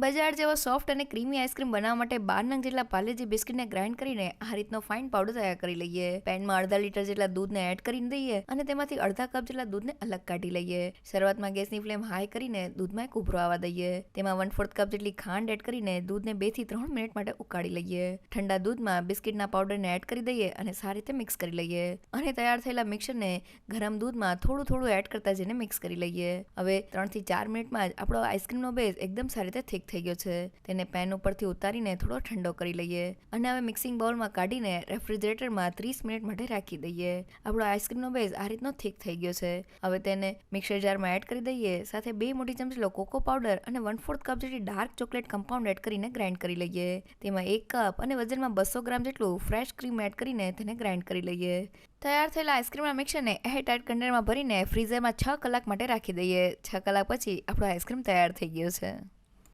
બજાર જેવો સોફ્ટ અને ક્રીમી આઈસ્ક્રીમ બનાવવા માટે બાર નંગ જેટલા પાર્લેજી બિસ્કિટને ગ્રાઇન્ડ કરીને આ રીતનો ફાઇન પાવડર તૈયાર કરી લઈએ. પેનમાં અડધા લીટર જેટલા દૂધને એડ કરીને દઈએ અને તેમાંથી અડધા કપ જેટલા દૂધને અલગ કાઢી લઈએ. શરૂઆતમાં ગેસની ફ્લેમ હાઈ કરીને દૂધમાં એક ઉભરો આવવા દઈએ. તેમાં વન ફોર્થ કપ જેટલી ખાંડ એડ કરીને દૂધને બેથી ત્રણ મિનિટ માટે ઉકાળી લઈએ. ઠંડા દૂધમાં બિસ્કિટના પાવડરને એડ કરી દઈએ અને સારી રીતે મિક્સ કરી લઈએ. અને તૈયાર થયેલા મિક્સરને ગરમ દૂધમાં થોડું થોડું એડ કરતા જઈને મિક્સ કરી લઈએ. હવે ત્રણથી ચાર મિનિટમાં જ આપણો આઈસ્ક્રીમનો બેઝ એકદમ સારી રીતે થીક થઈ ગયો છે. તેને પેન ઉપરથી ઉતારીને થોડો ઠંડો કરી લઈએ અને હવે મિક્સિંગ બાઉલમાં કાઢીને રેફ્રિજરેટરમાં ત્રીસ મિનિટ માટે રાખી દઈએ. આપણો આઈસ્ક્રીમનો બેઝ આ રીતનો થીક થઈ ગયો છે. હવે તેને મિક્સર જારમાં એડ કરી દઈએ. સાથે બે મોટી ચમચીલો કોકો પાવડર અને વન ફોર્થ કપ જેટલી ડાર્ક ચોકલેટ કમ્પાઉન્ડ એડ કરીને ગ્રાઇન્ડ કરી લઈએ. તેમાં એક કપ અને વજનમાં બસો ગ્રામ જેટલું ફ્રેશ ક્રીમ એડ કરીને તેને ગ્રાઇન્ડ કરી લઈએ. તૈયાર થયેલા આઈસ્ક્રીમના મિક્સરને એરટાઇટ કન્ટેનરમાં ભરીને ફ્રીઝરમાં છ કલાક માટે રાખી દઈએ. છ કલાક પછી આપણો આઈસ્ક્રીમ તૈયાર થઈ ગયો છે.